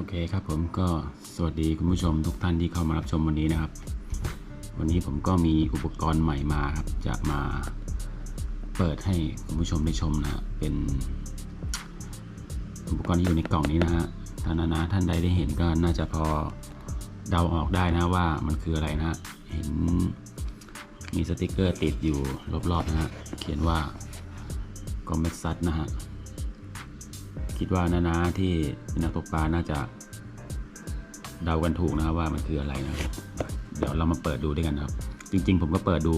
โอเคครับผมก็สวัสดีคุณผู้ชมทุกท่านที่เข้ามารับชมวันนี้นะครับ วันนี้ผมก็มีอุปกรณ์ใหม่มาครับจะมาเปิดให้คุณผู้ชมได้ชมนะฮะเป็น อุปกรณ์ที่อยู่ในกล่องนี้นะฮะท่านนานาท่านใดได้เห็นก็น่าจะพอเดาออกได้นะว่ามันคืออะไรนะ เห็นมีสติกเกอร์ติดอยู่รอบๆนะฮะเขียนว่ากอมเมซัสนะฮะคิดว่านานาที่เป็นนักตกปลาน่าจะ เดากันถูกนะครับว่ามันคืออะไรนะครับ เดี๋ยวเรามาเปิดดูด้วยกันครับ จริง ๆ ผมก็เปิดดู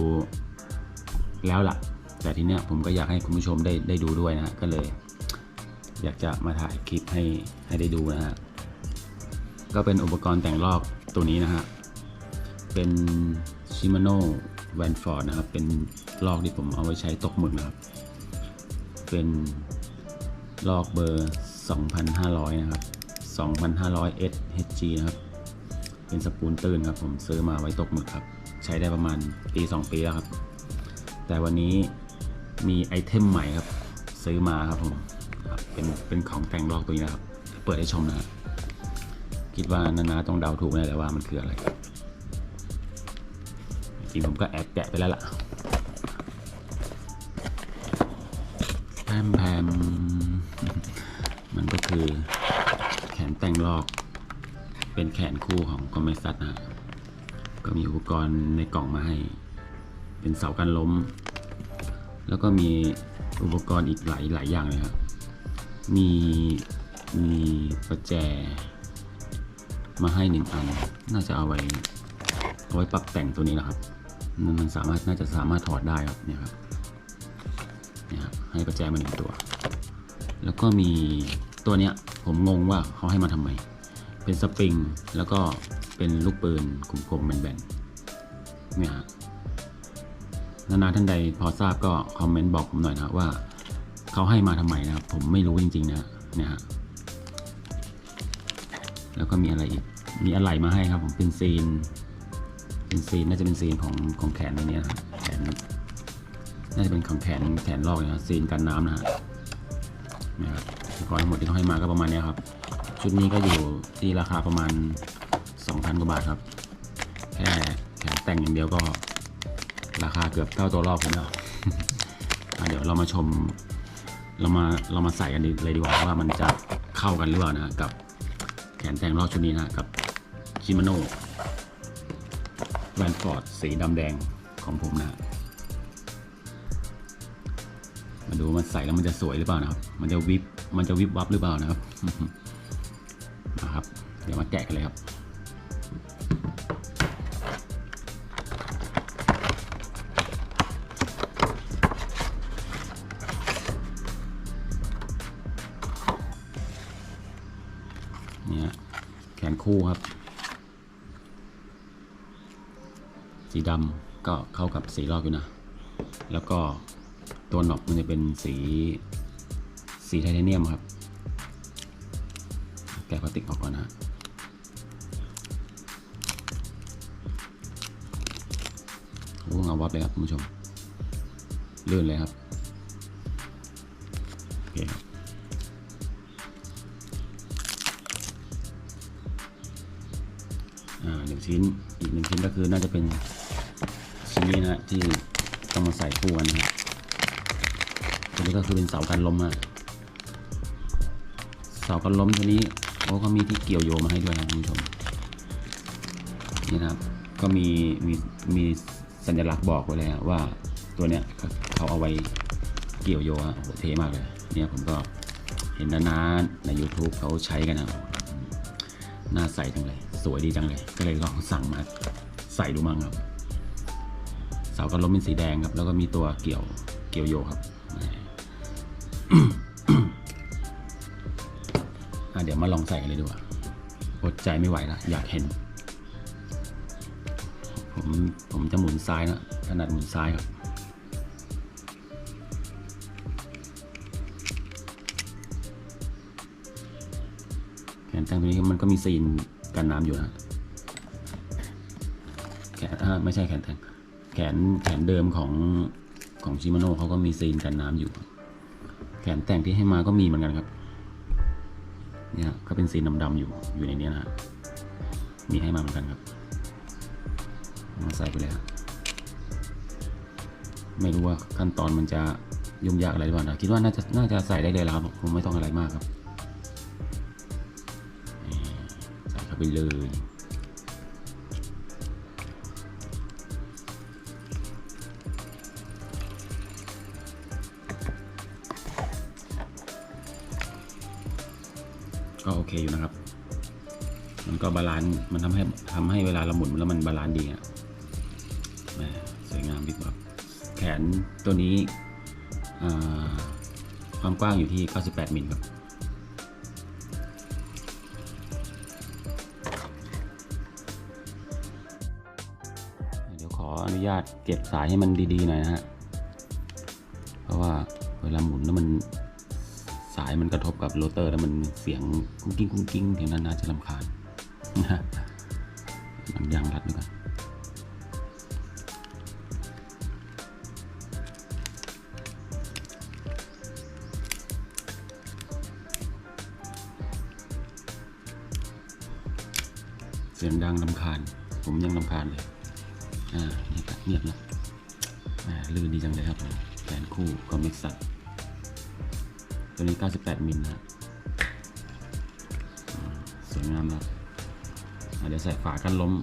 แล้วล่ะ แต่ทีเนี้ยผมก็อยากให้คุณผู้ชมได้ได้ดูด้วยนะฮะก็เลย อยากจะมาถ่ายคลิปให้ให้ได้ดูนะฮะก็เป็นอุปกรณ์แต่งลอกตัวนี้นะฮะเป็น Shimano v a n f o r d นะครับ เป็นลอกที่ผมเอาไว้ใช้ตกหมึกนะครับ เป็นลอกเบอร์ 2,500 นะครับ 2,500 SHG นะครับ เป็นสปูนตื้นครับ ผมซื้อมาไว้ตกหมึกครับ ใช้ได้ประมาณปี2ปีแล้วครับ แต่วันนี้มีไอเทมใหม่ครับ ซื้อมาครับผมเป็นเป็นของแต่งลอกตัวนี้นะครับ เปิดให้ชมนะคิดว่านานาต้องเดาถูกแน่เลยว่ามันคืออะไรจริงผมก็แอบแกะไปแล้วล่ะแพมแพมมันก็คือ แต่งลอกเป็นแขนคู่ของคอมเมซัสนะฮะก็มีอุปกรณ์ในกล่องมาให้ เป็นเสากันล้ม แล้วก็มีอุปกรณ์อีกหลายหลายอย่างเลยครับ มีมีประแจ มาให้หนึ่งอัน น่าจะเอาไว้เอาไว้ปรับแต่งตัวนี้นะครับ มันมันสามารถน่าจะสามารถถอดได้ครับเนี่ยครับเนี่ยครับให้ประแจมาหนึ่งตัว แล้วก็มี ตัวเนี้ยผมงงว่าเขาให้มาทำไม เป็นสปริงแล้วก็เป็นลูกปืนกลมๆแบนๆเนี่ยฮะนานาท่านใดพอทราบก็คอมเมนต์บอกผมหน่อยนะว่าเขาให้มาทำไมนะครับ ผมไม่รู้จริงๆนะเนี่ยฮะแล้วก็มีอะไรอีก มีอะไรมาให้ครับผมเป็นซีน เป็นซีนน่าจะเป็นซีนของของแขนตัวเนี้นะครับแขนน่าจะเป็นของแขนแขนลอกนะซีนกันน้ำนะฮะนะครับ รณ์ทั้งหมดที่เขาให้มาก็ประมาณนี้ครับ ชุดนี้ก็อยู่ที่ราคาประมาณ 2,000 กว่าบาทครับ แค่แขนแต่งอย่างเดียวก็ ราคาเกือบเท่าตัวลอกผมแล้วเดี๋ยวเรามาชม เรามาเรามาใส่กันเลยดีกว่าว่ามันจะเข้ากันหรือเปล่านะกับแขนแต่งลอกชุดนี้นะกับชิมาโน่แวนฟอร์ดสีดำแดงของผมนะมาดูมันใส่แล้วมันจะสวยหรือเปล่านะครับ มันจะวิบ มันจะวิบวับหรือเปล่านะครับนะครับ เดี๋ยวมาแกะกันเลยครับเนี่ยแขนคู่ครับ สีดำก็เข้ากับสีลอกอยู่นะ แล้วก็ตัวหนอกมันจะเป็นสี สีไทเทเนียมครับแกะพลาสติกออกก่อนนะฮะโอ้เงาวับเลยครับคุณผู้ชมลื่นเลยครับโอเคครับอ่าหนึ่งชิ้นอีกหนึ่งชิ้นก็คือน่าจะเป็นชิ้นนี้นะฮะที่ต้องมาใส่คู่กันนะครับตัวนี้ก็คือเป็นเสากันลมอะากันล้มตัวนี้โอ้เขามีที่เกี่ยวโยมาให้ด้วยนะคุณผู้ชมนี่นะครับ ก็มีมีมีสัญลักษณ์บอกไว้เลยอะว่าตัวเนี้ยเขาเอาไว้เกี่ยวโยะโอ้โหเท่มากเลย เนี่ยผมก็เห็นนานๆใน YouTube เขาใช้กันนะหน้าใสจังเลย สวยดีจังเลย ก็เลยลองสั่งมาใส่ดูมั่งครับ เสากันล้มเป็นสีแดงครับ แล้วก็มีตัวเกี่ยวเกี่ยวโยครับ เดี๋ยวมาลองใส่กันเลยดีกว่าอดใจไม่ไหวแล้วอยากเห็น ผมผมจะหมุนซ้ายนะถนัดหมุนซ้ายครับแขนแต่งตัวนี้มันก็มีซีนกันน้ำอยู่นะแขนอ่าไม่ใช่แขนแต่งแขนแขนเดิมของของชิมาโน่เขาก็มีซีนกันน้ำอยู่ แขนแต่งที่ให้มาก็มีเหมือนกันครับ เนี่ยก็เป็นสีดำๆอยู่อยู่ในนี้นะฮะมีให้มาเหมือนกันครับมาใส่ไปเลยฮะไม่รู้ว่าขั้นตอนมันจะยุ่งยากอะไรหรือเปล่านะคิดว่าน่าจะน่าจะใส่ได้เลยแล้วครับคงไม่ต้องอะไรมากครับใส่เข้าไปเลย ก็โอเคอยู่นะครับ มันก็บาลานซ์มันทำให้ทำให้เวลาเราหมุนแล้วมันบาลานซ์ดีอะสวยงามบิ๊กบับแขนตัวนี้ความกว้างอยู่ที่ 98 มิลครับเดี๋ยวขออนุญาตเก็บสายให้มันดีๆหน่อยนะฮะ เพราะว่าเวลาหมุนแล้วมัน สายมันกระทบกับโรเตอร์แล้วมันเสียงกุ้งกิ้งกุ้งกิ้งถึงนั้นน่าจะลำคาญนะฮะบางย่างรัดด้วยกันเสียงดังลำคาญ ผมยังลำคาญเลย อ่าเงียบละเงียบนะอ่าลื่นดีจังเลยครับแขนคู่ก็มิกซัต ตัวนี้ 98 มิลนะสวยงามครับเดี๋ยวใส่ฝากันล้ม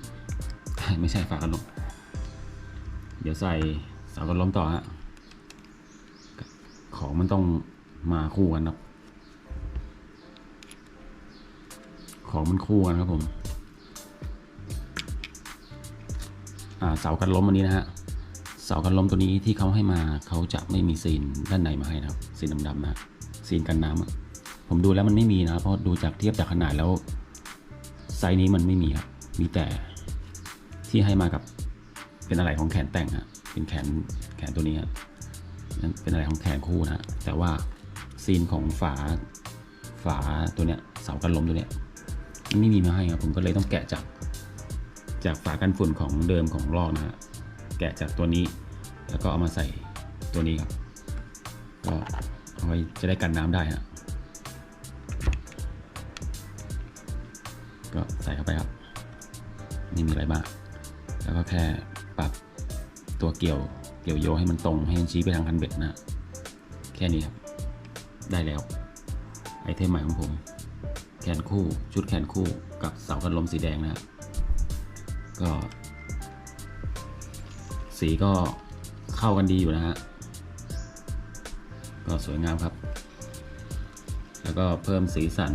ไม่ใช่ฝากันล้ม เดี๋ยวใส่เสากันล้มต่อฮะ ของมันต้องมาคู่กันครับ ของมันคู่กันครับผม อ่าเสากันล้มอันนี้นะฮะเสากันล้มตัวนี้ที่เขาให้มาเขาจะไม่มีซีนด้านในมาให้นะครับซีนดำๆนะ ซีนกันน้ำผมดูแล้วมันไม่มีนะครับเพราะดูจากเทียบจากขนาดแล้ว ไซส์นี้มันไม่มีครับมีแต่ที่ให้มากับเป็นอะไรของแขนแต่งอะเป็นแขนแขนตัวนี้ครับนั่นเป็นอะไรของแขนคู่นะแต่ว่าซีนของฝาฝาตัวเนี้ยเสากันลมตัวเนี้ยไม่มีมาให้ครับผมก็เลยต้องแกะจากจากฝากันฝุ่นของเดิมของลอกนะฮะแกะจากตัวนี้ แล้วก็เอามาใส่ตัวนี้ครับก็ เอาไว้จะได้กันน้ำได้ฮะก็ใส่เข้าไปครับไม่มีอะไรมากแล้วก็แค่ปรับตัวเกี่ยวเกี่ยวโยให้มันตรงให้มันชี้ไปทางคันเบ็ดนะแค่นี้ครับ ได้แล้ว ไอเทมใหม่ของผม แขนคู่ชุดแขนคู่กับเสากันลมสีแดงนะฮะก็ สีก็เข้ากันดีอยู่นะฮะ ก็สวยงามครับ แล้วก็เพิ่มสีสัน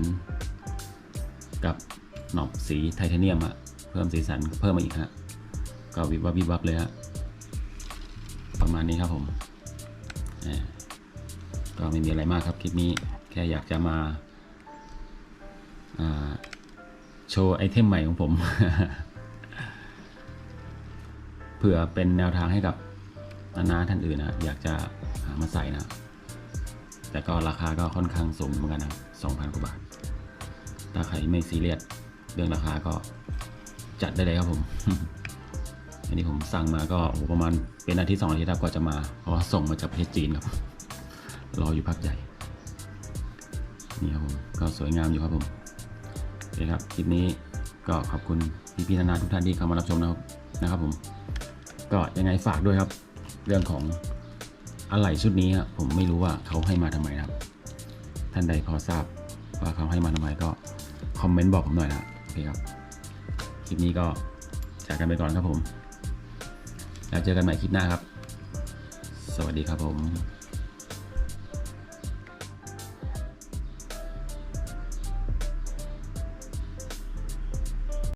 กับหนอบสีไทเทเนียมอะเพิ่มสีสันเพิ่มมาอีกฮะก็วิบวับวิบวับเลยฮะประมาณนี้ครับผมก็ไม่มีอะไรมากครับคลิปนี้แค่อยากจะมาโชว์ไอเทมใหม่ของผม เผื่อเป็นแนวทางให้กับนาๆท่านอื่นนะอยากจะหามาใส่นะ แต่ก็ราคาก็ค่อนข้างสูงเหมือนกันนะครับ2,000 กว่าบาท ถ้าใครไม่ซีเรียสเรื่องราคาก็จัดได้เลยครับผม อันนี้ผมสั่งมาก็โอ้ประมาณเป็นอาทิตย์สองอาทิตย์ครับกว่าจะมา เพราะว่าส่งมาจากประเทศจีนครับ รออยู่พักใหญ่ นี่ครับผมก็สวยงามอยู่ครับผมโอเคครับคลิปนี้ก็ขอบคุณพี่ๆนานาทุกท่านที่เข้ามารับชมนะครับนะครับผม ก็ยังไงฝากด้วยครับ เรื่องของ อะไหล่ชุดนี้ผมไม่รู้ว่าเขาให้มาทำไมนะครับ ท่านใดพอทราบว่าเขาให้มาทำไมก็คอมเมนต์บอกผมหน่อยนะโอเคครับ คลิปนี้ก็จากกันไปก่อนครับผม แล้วเจอกันใหม่คลิปหน้าครับ สวัสดีครับผม